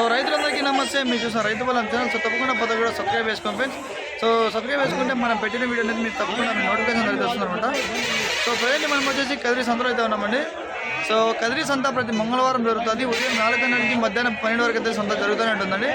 So రైతులందరికీ నమస్తే. మీరు చూసిన రైతు బలం ఛానల్ సో తప్పకుండా పద కూడా సబ్స్క్రైబ్ చేసుకోండి ఫ్రెండ్స్ సో సబ్స్క్రైబ్ చేసుకుంటే మనం పెట్టిన వీడియో అనేది మీరు తప్పకుండా మీ నోటిఫికేషన్ అనేది సో ప్రజెంట్ మనం వచ్చేసి కదిరి సంతలో అయితే ఉన్నామండి. సో కదిరి సంత ప్రతి మంగళవారం జరుగుతుంది. ఉదయం నాలుగు గంటల నుంచి మధ్యాహ్నం పన్నెండు వరకు అయితే సంత జరుగుతూనే ఉంటుందండి.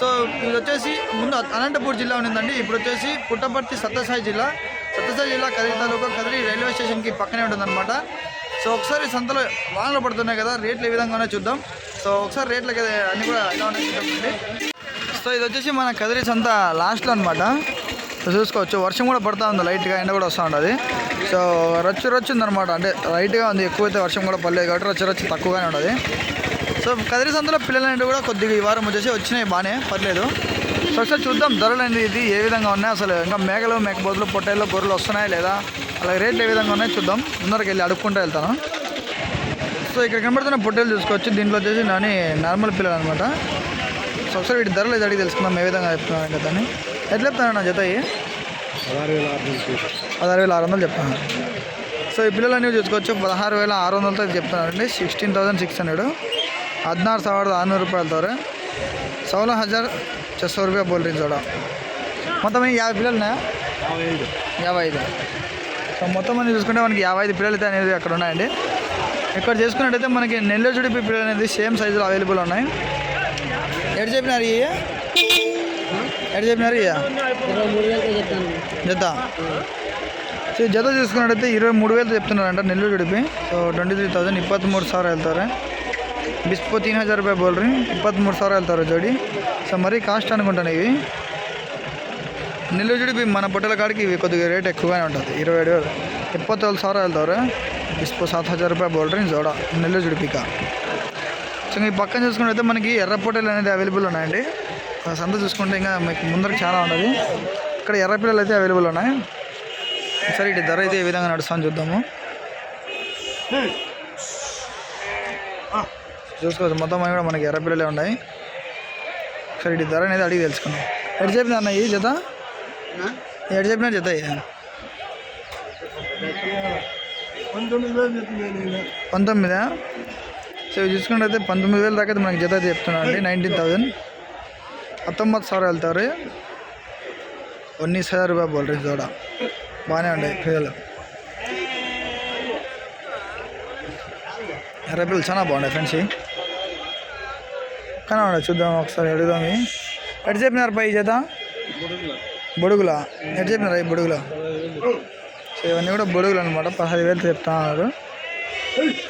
సో ఇది వచ్చేసి ముందు అనంతపూర్ జిల్లా ఉండిందండి. ఇప్పుడు వచ్చేసి పుట్టపర్తి సత్యసాయి జిల్లా. సత్యసాయి జిల్లా కదిరి తాలూకా కదిరి రైల్వే స్టేషన్కి పక్కనే ఉంటుందన్నమాట. సో ఒకసారి సంతలో వానలు పడుతున్నాయి కదా రేట్లు ఏ విధంగానే చూద్దాం. సో ఒకసారి రేట్లు కదా అన్ని కూడా ఎలా ఉన్నాయి సో ఇది వచ్చేసి మన కదిరి సంత లాస్ట్లో అనమాట సో చూసుకోవచ్చు వర్షం కూడా పడుతూ ఉంది లైట్గా ఎండ కూడా వస్తూ ఉంటుంది సో రచ్చు రచ్చు ఉందన్నమాట అంటే లైట్గా ఉంది ఎక్కువైతే వర్షం కూడా పడలేదు కాబట్టి రచ్చు రచ్చు తక్కువగానే ఉండదు సో కదిరి సంతలో పిల్లలంటే కూడా కొద్దిగా ఈ వారం వచ్చేసి వచ్చినాయి బాగానే పర్లేదు. సో ఒకసారి చూద్దాం ధరలు అనేది ఇది ఏ విధంగా ఉన్నాయి అసలు ఇంకా మేకలు మేకపోతులు పొట్టేళ్ళు గొర్రెలు వస్తున్నాయా లేదా అలాగే రేట్లు ఏ విధంగా ఉన్నాయి చూద్దాం. ముందరికి వెళ్ళి అడుక్కుంటూ వెళ్తాను. సో ఇక్కడ కనబడుతున్న పొట్టేలు చూసుకోవచ్చు. దీంట్లో వచ్చేసి నాని నార్మల్ పిల్లలు అనమాట సో ఒకసారి వీటి ధరలు అడిగి తెలుసుకుందాం ఏ విధంగా చెప్తున్నాను కదా అని ఎట్లా చెప్తాను నా జత పదహారు వేల ఆరు వందలు చెప్తాను సో ఈ పిల్లలు అనేవి చూసుకోవచ్చు. పదహారు వేల ఆరు వందలతో చెప్తున్నారండి. Sixteen thousand six hundred. హద్నారు ಸಾವಿರದ ಆರುನೂರು ರೂಪಾಯಿ ತವ್ರೆ ಸೋಲ హజార్ ಛ రూపాయ బోల్ ಬೋಲ್ರಿ కూడా మొత్తం యాభై పిల్లలున్నా యాభై ఐదు. సో మొత్తం అన్నీ చూసుకుంటే మనకి యాభై ఐదు పిల్లలు అయితే అనేది అక్కడ ఉన్నాయండి. ఎక్కడ చేసుకున్నట్టయితే మనకి నెల్లూరు జుడిపి పిల్లలు అనేది సేమ్ సైజులో అవైలబుల్ ఉన్నాయి. ఎటు చెప్పినారు ఇయ్య ఎటు చెప్పినారు ఇయ్య జత. సో జత చూసుకున్నట్టయితే ఇరవై మూడు వేలు చెప్తున్నారంట నెల్లూరు జుడిపి. సో ట్వంటీ త్రీ థౌసండ్ ఇప్పత్తి మూడు సార్ వెళ్తారు. బిస్పో తీన్ హజార్ రూపాయ బోల్రీ. ఇప్పత్తి మూడు సార్ వెళ్తారు జోడి. సో మరీ కాస్ట్ అనుకుంటాను ఇవి. నెల్లూరు జుడిపి మన పొట్టల కాడికి ఇవి కొద్దిగా రేట్ ఎక్కువగానే ఉంటుంది. ఇరవై ఏడు వేలు. ఇప్పత్తేళ్ళు సార్ వెళ్తారు. బిస్పో సాత్ హజార్ రూపాయలు బోల్రీ జోడ నెల్లూరు చుడిపిక సో ఈ పక్కన చూసుకుంటే మనకి ఎర్ర పొట్టలు అనేది అవైలబుల్ ఉన్నాయండి. సంత చూసుకుంటే ఇంకా మీకు ముందరకు చాలా ఉంటుంది. ఇక్కడ ఎర్ర పిల్లలు అయితే అవైలబుల్ ఉన్నాయి. సరే ఇటు ధర అయితే ఏ విధంగా నడుస్తామని చూద్దాము. చూసుకోవచ్చు మొత్తం అవి కూడా మనకి ఎర్ర పిల్లలే ఉన్నాయి. సరే ఇటు ధర అనేది అడిగి తెలుసుకుందాం. ఎటు చెప్పిన అన్న ఈ జత? ఎటు చెప్పిన జత ఇది? పంతొమ్మిది వేలు చెప్తుంది పంతొమ్మిదా సో ఇవి చూసుకున్నట్టయితే పంతొమ్మిది వేల దాకా అయితే మనకి జత అయితే చెప్తున్నాను అండి నైన్టీన్ థౌజండ్ ಹತ್ತೊಂಬತ್ತು ಸಾವಿರ ಹೇಳ್ತಾವ್ರಿ ಉನ್ನೀಸ್ ಹಜಾರ್ ರೂಪಾಯಿ ಬೋಲ್ರಿ ಜೋಡ బాగానే ఉండే పిల్లలు ఎర్ర పిల్లలు చాలా బాగున్నాయి ఫ్రెండ్స్ ఇవి. కానీ ఉండే చూద్దాం ఒకసారి అడుగుదాం ఇవి. ఎటు చెప్పినారు పై చేత బొడుగులా ఎటు చెప్పినారు ఈ బొడుగులా సో ఇవన్నీ కూడా బొడుగులు అనమాట పదహైదు వేలు చెప్తున్నారు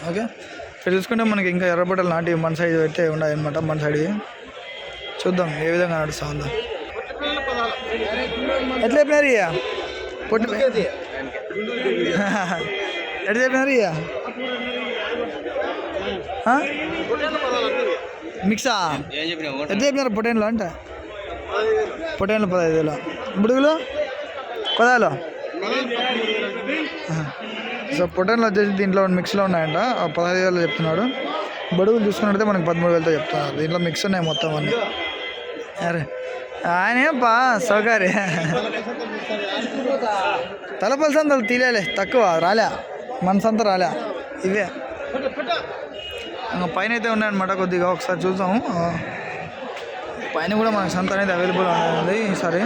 ఓకే. ఇక్కడ చూసుకుంటే మనకి ఇంకా ఎర్రబట్టలు నాటి మన సైడ్ అయితే ఉన్నాయి అనమాట మన సైడ్ చూద్దాం ఏ విధంగా నడుస్తా ఉందో. ఎట్లా చెప్పినారు ఇయ్య? పొట్టి ఎట్లా చెప్పినారు ఇయ్య? మిక్సా? ఎట్లా చెప్పినారు? పొటేన్లో అంటే? పొటేన్లు పదహైదు వేలు. బుడుగులు? పదహాలు? సో పొటేన్లు వచ్చేసి దీంట్లో మిక్స్లో ఉన్నాయంట. పదహైదు వేలు చెప్తున్నాడు. బడుగులు చూసుకున్నట్టయితే మనకి పదమూడు వేలతో చెప్తున్నారు. దీంట్లో మిక్స్ ఉన్నాయి మొత్తం అన్ని. అరే ఆయన సౌకర్య. తలపల సంతలు తీలేలే తక్కువ రాలే. మన సంత రాలే. ఇవే. ఇంకా పైన అయితే ఉన్నాయన్నమాట కొద్దిగా. ఒకసారి చూద్దాము పైన కూడా మనకు సంత అనేది అవైలబుల్ ఉంది ఈసారి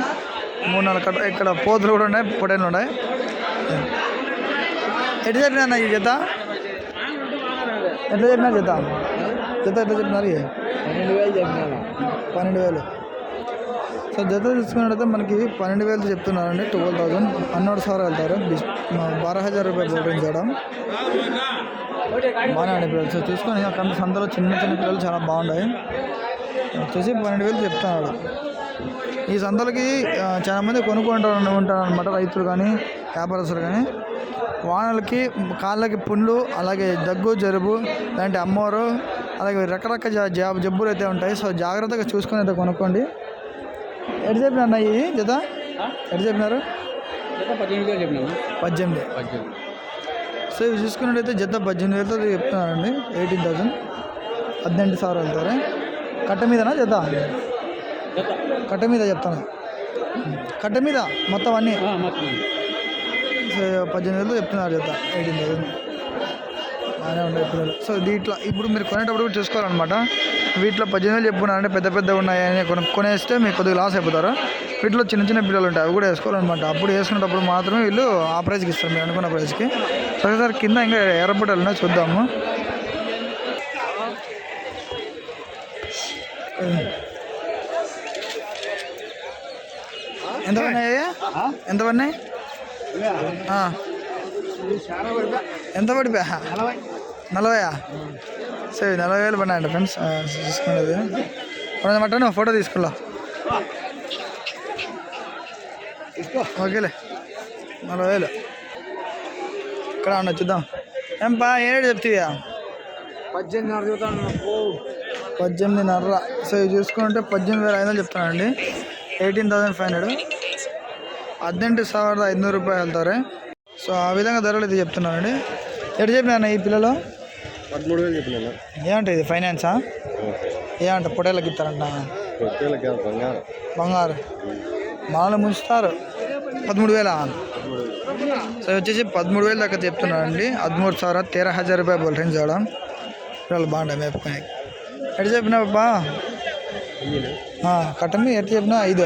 మూడు నాలుగు కట్ట ఇక్కడ పోతులు కూడా ఉన్నాయి పొటేలు ఉన్నాయి. ఎట్లా చెప్పినా ఈ జత? ఎట్లా చెప్పినారు జత? జత ఎట్లా చెప్పినారు? పన్నెండు వేలు చెప్పినాను. పన్నెండు వేలు. సో జత చూసుకున్నట్టయితే మనకి పన్నెండు వేలు చెప్తున్నారండి ట్వెల్వ్ థౌసండ్. హండ్రెడ్ సార్ వెళ్తారు. బారా హజార్ రూపాయలు చేయడం. బాగానే ఉండే పిల్లలు. సో చూసుకొని అక్కడ సంతలో చిన్న చిన్న పిల్లలు చాలా బాగున్నాయి. వచ్చేసి పన్నెండు వేలు చెప్తున్నాడు. ఈ సంతలకి చాలామంది కొనుక్కుంటారు ఉంటారు అనమాట రైతులు కానీ వ్యాపారస్తులు కానీ. వానలకి కాళ్ళకి పుండ్లు అలాగే దగ్గు జరుబు లాంటి అమ్మవారు అలాగే రకరకాల జాబ్ జబ్బులు అయితే ఉంటాయి. సో జాగ్రత్తగా చూసుకొని అయితే కొనుక్కోండి. ఎటు చెప్పినారు ఇది జత? ఎటు చెప్పినారు? పద్దెనిమిది సో ఇవి చూసుకున్నట్టయితే జత పద్దెనిమిది వేలతో చెప్తున్నారండి. ఎయిటీన్ థౌజండ్ పద్దెనిమిది సార్ వెళ్తారు. కట్ట మీదనా జత. కట్ట మీద చెప్తాను. కట్ట మీద మొత్తం అన్నీ. పద్దెనిమిది వేలతో చెప్తున్నారు జత ఎయిటీన్ థౌసండ్ అనే ఉండే పిల్లలు. సో దీంట్లో ఇప్పుడు మీరు కొనేటప్పుడు కూడా చూసుకోవాలన్నమాట. వీటిలో పద్దెనిమిది వేలు చెప్పుకున్నారంటే పెద్ద పెద్ద ఉన్నాయని కొను కొనేస్తే మీకు కొద్దిగా లాస్ అయిపోతారు. వీటిలో చిన్న చిన్న పిల్లలు ఉంటాయి అవి కూడా వేసుకోవాలన్నమాట. అప్పుడు వేసుకునేటప్పుడు మాత్రమే వీళ్ళు ఆ ప్రైస్కి ఇస్తారు మీరు అనుకున్న ప్రైస్కి సరే సార్ కింద ఇంకా ఎర్రబుట్టలు ఉన్నాయి చూద్దాము. ఎంత పడినాయి ఎంత పడినాయి. ఎంత పడిపోయా? నలభయా? సరే నలభై వేలు పడినాయంట ఫ్రెండ్స్ తీసుకునేది కొంచెం మట్టను ఫోటో తీసుకున్నా ఓకేలే. నలభై వేలు ఇక్కడ ఉన్న చూద్దాం. ఏం బా ఏ రేటు చెప్తావా పద్దెనిమిది చూస్తాను పద్దెనిమిదిన్నర. సో చూసుకుంటే పద్దెనిమిది వేల ఐదు వందలు చెప్తానండి ఎయిటీన్ థౌసండ్ ఫైవ్ హండ్రెడ్ ಹದಿನೆಂಟು ಸಾವಿರದ ಐದುನೂರು ರೂಪಾಯಿ ಹೇಳ್ತಾರೆ సో ఆ విధంగా ధరలు ఇది చెప్తున్నానండి ఎటు చెప్పినా ఈ పిల్లలు పదమూడు వేలు చెప్పినా ఏమంటే ఇది ఫైనాన్సా ఏమంట పొటేళ్ళకి ఇస్తారంట రొట్టెలకి బంగారం బంగారు మామూలు ముంచుతారు పదమూడు వేల సో వచ్చేసి పదమూడు వేలు దాకా చెప్తున్నానండి హదిమూడు ಸಾವಿರ తేరా హజార్ రూపాయలు బోల్ రేంజ్ చూడడం పిల్లలు బాగుంటాయి మేపుకొని ఎటు చెప్పినా బా కట్టం ఎట్లా చెప్పినా ఐదు.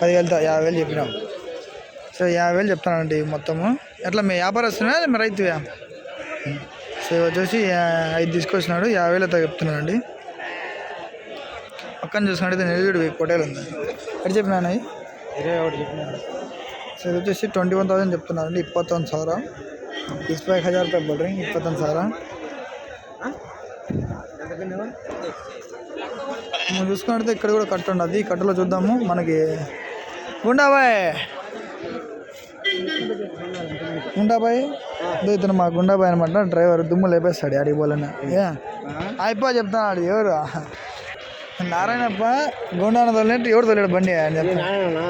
పదివేలతో యాభై వేలు చెప్పినాం. సరే యాభై వేలు చెప్తానండి మొత్తము. ఎట్లా మీ వ్యాపారస్తున్నా మీ రైతు సో వచ్చేసి ఐదు తీసుకొచ్చినాడు యాభై వేలు అయితే చెప్తున్నానండి. పక్కన చూసుకుంటే నెల్లూడు కోటేలు ఉంది. ఎట్లా చెప్పినా ఇరవై ఒకటి చెప్పినాను సో ఇది వచ్చేసి ట్వంటీ వన్ థౌసండ్ చెప్తున్నానండి ఇప్పత్తొంది సారా. ఇస్పై హజార్ రూపాయలు బోల్ ఇప్పత్తొంది సారా. మనం చూసుకున్నట్లయితే ఇక్కడ కూడా కట్ట ఉండదు ఈ కట్టలో చూద్దాము. మనకి గుండాబాయ్. గుండాబాయ్? ఇతను మా గుండాబాయ్ అనమాట. డ్రైవర్ దుమ్ము లేపేస్తాడు ఆడికి పోలేనా అయిపో చెప్తాడు ఎవరు? నారాయణప్ప గుండా తోలినట్టు ఎవరు తోలేడు బండి అని చెప్తాను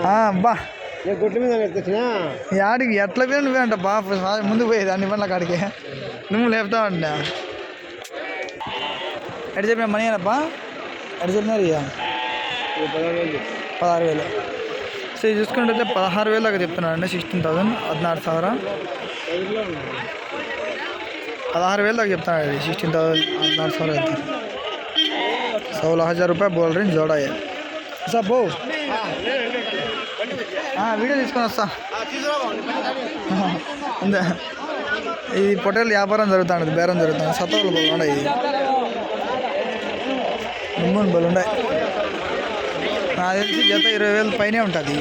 ఆ, అబ్బా నేను గుట్ల మీద ఎత్తుకున్నా యాడికి ఎట్లా నువ్వే అంట బా ముందు పోయేది అన్ని పనుల కాడికి. నువ్వు లేపుతావు అంట ఎటు చెప్పిన మనీ అనప్పా ఎటు చెప్పినారు ఇక పదహారు వేలు. సో చూసుకుంటే పదహారు వేలు దాకా చెప్తున్నానండి సిక్స్టీన్ థౌసండ్ పద్నాలుగు సవరా. పదహారు వేలు దాకా చెప్తాను అది సిక్స్టీన్ థౌసండ్ పద్నాలుగు సవరా చెప్తాను సోలह हज़ार रुपये बोल रही जोड़ा है सब వీడియో తీసుకొని వస్తా. ఇది పొటేలు వ్యాపారం జరుగుతుంది బేరం జరుగుతుంది సతవాళ్ళు బాగుండే బలు ఉన్నాయి నాకు తెలిసి జత ఇరవై వేలు పైనే ఉంటుంది.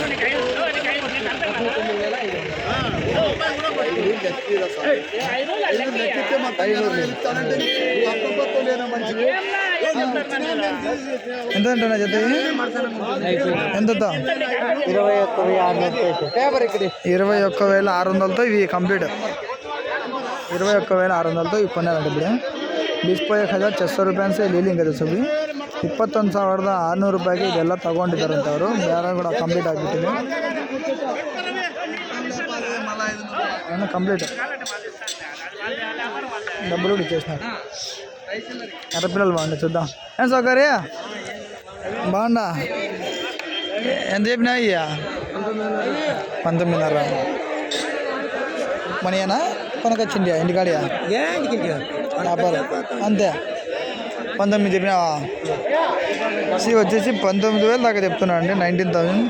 ఎంత అంటున్నా జత ఎంత ఇరవై ఒక్క ఇరవై ఒక్క వేల ఆరు వందలతో ఇవి కంప్లీట్. ఇరవై ఒక్క వేల ఆరు వందలతో ఇవి కొన్నారంట ఇప్పుడు. बीस को एक हज़ार छः सौ रुपये ಇಪ್ಪತ್ತೊಂದು ಸಾವಿರದ ಆರುನೂರು ರೂಪಾಯಿಗೆ ಇದೆಲ್ಲ ತಗೊಂಡಿದ್ದಾರಂತೆ ಅವರು ಬೇರೆ ಕೂಡ ಕಂಪ್ಲೀಟ್ ಆಗಿಬಿಟ್ಟಿದೆ కంప్లీట్ డబ్బులు కూడా ఇచ్చేసినారు ఎర్రపిల్లలు బాగుండే చూద్దాం ఏం సౌకర్య బాగుండా ఎంత చెప్పినా అయ్యా పంతొమ్మిదిన్నర మనయేనా కొనకొచ్చింది ఇంటికాడియా వ్యాపారం అంతే పంతొమ్మిది చెప్పినావా సి వచ్చేసి పంతొమ్మిది వేలు దాకా చెప్తున్నా అండి నైన్టీన్ థౌసండ్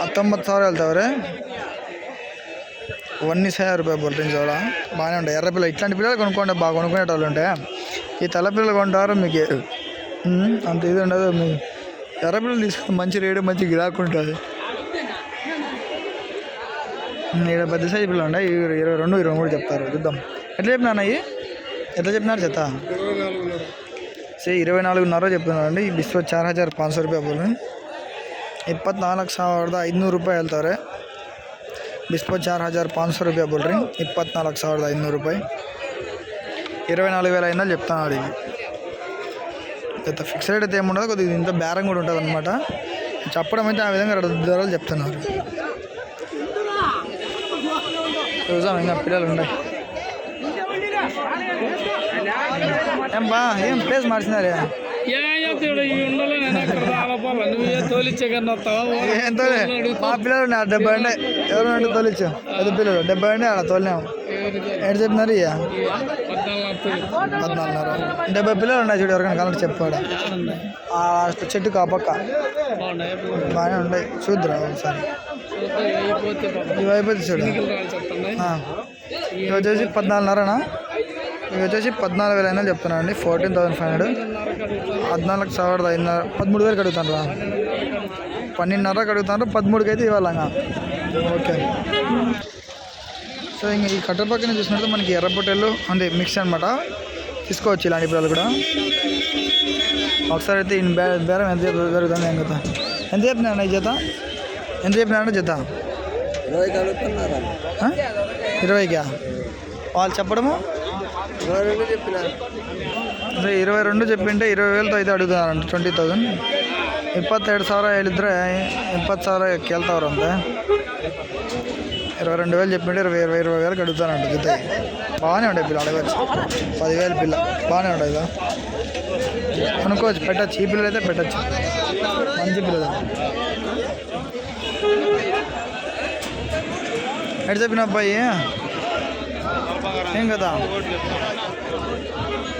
ಹತ್ತೊಂಬತ್ತು ಸಾವಿರ ಹೇಳ್ತಾವ್ರೆ ಒನ್ನಿ ಸಾವಿರ రూపాయలు బొల్టింగ్ చూడ బాగానే ఉంటాయి ఎర్ర పిల్లలు ఇట్లాంటి పిల్లలు కొనుక్కోండి బాగా కొనుక్కునే వాళ్ళు ఉంటాయి ఈ తెల్ల పిల్లలు కొంటారు మీకు ఉమ్, అంత ఇది ఉండదు మీ ఎర్ర పిల్లలు తీసుకుని మంచి రేటు మంచి గిరాకు ఉంటుంది ఇక్కడ పెద్ద సైజు పిల్లలు ఉన్నాయి ఇరవై ఇరవై రెండు ఇరవై మూడు చెప్తారు చూద్దాం ఎట్లా చెప్పినా అయ్యి ఎట్లా చెప్పినారు చెత్త సే ఇరవై నాలుగున్నరో చెప్తున్నారండి. ఈ బిస్వ చార్ హజార్ పాంచ్ సో రూపాయ పూలు ఇప్పత్నాలుగు ఐదు నూరు రూపాయలు వెళ్తారు. బిస్వ చార్ హజార్ పాంచ్ సో రూపాయ పూలు ఇప్పత్నాలుగు ఐదు నూరు రూపాయి ఇరవై నాలుగు వేల అయిందని చెప్తున్నాడు ఇది. ఎంత ఫిక్స్ రేట్ అయితే ఏముండదు కొద్దిగా ఇంత బేరం కూడా ఉంటుంది అనమాట చెప్పడం అయితే ఆ విధంగా రెండు ధరలు చెప్తున్నారు. చూసాం ఇంకా పిల్లలు ఉన్నాయి తోలిచ్చే కన్నా వస్తావా? ఎంత మా పిల్లలు ఉన్నారు డెబ్బై ఉండే ఎవరు అంటే తోలిచ్చు? పెద్ద పిల్లలు. డెబ్బై ఉండే ఆడ తోలినాము ఎటు చెప్పినారు ఇక పద్నాలుగు పద్నాలుగున్నర డెబ్బై పిల్లలు ఉన్నాయి చూడు ఎవరికైనా కలర్ చెప్పాడు ఆ చెట్టుకు ఆ పక్క. బాగానే ఉంటాయి చూద్దురా ఒకసారి. ఇవి అయిపోతుంది చూడు. ఇవి వచ్చేసి పద్నాలుగున్నరనా? ఇవి వచ్చేసి పద్నాలుగు వేల అయినా చెప్తున్నాను అండి ఫోర్టీన్ థౌసండ్ ఫైవ్ హండ్రెడ్. పద్నాలుగు సవర్ద ఐదున్నర పదమూడు వేలు అడుగుతాను పన్నెండున్నరకు అడుగుతాను పదమూడుకి అయితే ఇవ్వాలి ఓకే. సో ఇంక ఈ కట్టర్ పక్కన చూసినట్టు మనకి ఎర్రపొట్టెలు అంటే మిక్స్ అనమాట తీసుకోవచ్చు ఇలాంటి పిల్లలు కూడా. ఒకసారి అయితే ఇన్ బే బేరం ఎంత జరుగుతుంది ఏం కదా ఎంత చెప్పినా ఈ జత? ఎంత చెప్పినారంటే జత? ఇరవైకా ఇరవైకా? వాళ్ళు చెప్పడము? ಅದೇ ಇರವೈ ರೆಂಡು ಚೆಪ್ಪಿಂಟೆ ಇರವೈ ವೇಲతో ಐತೆ ಅಡುಗುತಾರಂట ಟ್ವೆಂಟಿ ತೌಸಂಡ್ ಇಪ್ಪತ್ತೆರಡು ಸಾವಿರ ಹೇಳಿದ್ರೆ ಇಪ್ಪತ್ತು ಸಾವಿರ ಕೇಳ್ತಾವ್ರಂತೆ ఇరవై రెండు వేలు చెప్పింటే ఇరవై ఇరవై ఇరవై వేలకు అడుగుతానంట జత బాగానే ఉండే పిల్ల అడగచ్చు. పదివేలు పిల్ల బాగానే ఉండే కదా అనుకోవచ్చు పెట్టచ్చు. ఈ పిల్లలు అయితే పెట్టచ్చు. మంచి పిల్లలు ఎటు చెప్పిన అబ్బాయి? ఏం కదా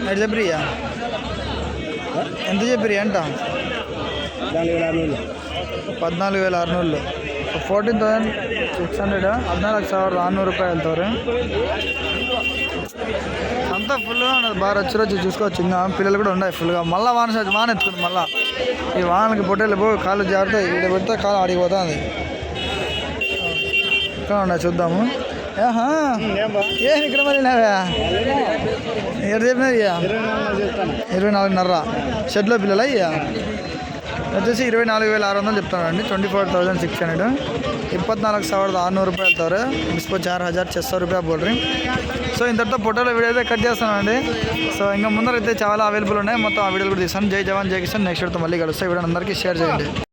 ఎటు చెప్పిరియా ఎంత చెప్పిరి అంట నాలుగు వేల ఆరు వేలు పద్నాలుగు వేల ఆరునూళ్ళు ఫోర్టీన్ థౌసండ్ సిక్స్ హండ్రెడ్ ಹದಿನಾಲ್ಕು ಸಾವಿರದ ಆರುನೂರು ರೂಪಾಯಿ వెళ్తారు అంతా ఫుల్గా ఉన్నది బాగా రచ్చి రచ్చి చూసుకోవచ్చు ఇంకా పిల్లలు కూడా ఉన్నాయి ఫుల్గా మళ్ళీ వాన స- వాన ఎత్తుకుంది మళ్ళీ ఈ వానకి పొట్టేళ్ళు పో కాళ్ళు జారుతాయి ఇక్కడ పెడితే కాలు ఆడిపోతుంది ఇక్కడ ఉన్నాయి చూద్దాము ఏహా ఏం ఇక్కడ మరి నావా ఎక్కడ చెప్పినారు ఇయ్య? ఇరవై నాలుగున్నర షెడ్లో పిల్లలు అయ్యా వచ్చేసి ఇరవై నాలుగు వేల ఆరు వందలు చెప్తానండి twenty four thousand six hundred ಇಪ್ಪತ್ನಾಲ್ಕು ಸಾವಿರದ ಆರುನೂರು ರೂಪಾಯಿ ಹೇಳ್ತಾವ್ರೆ ಇಸ್ಕೋ చార్ హజార్ చెస్ రూపాయ బోల్రీ సో ఇంతటితో ఫోటోలో వీడియో అయితే కట్ చేస్తానండి సో ఇంకా ముందర అయితే చాలా అవైలబుల్ ఉన్నాయి మొత్తం ఆ వీడియోలు కూడా తీస్తాను జై జవాన్ జై కిషన్ నెక్స్ట్ వీడియోతో మళ్ళీ కలుస్తాయి వీడియో అందరికీ షేర్ చేయండి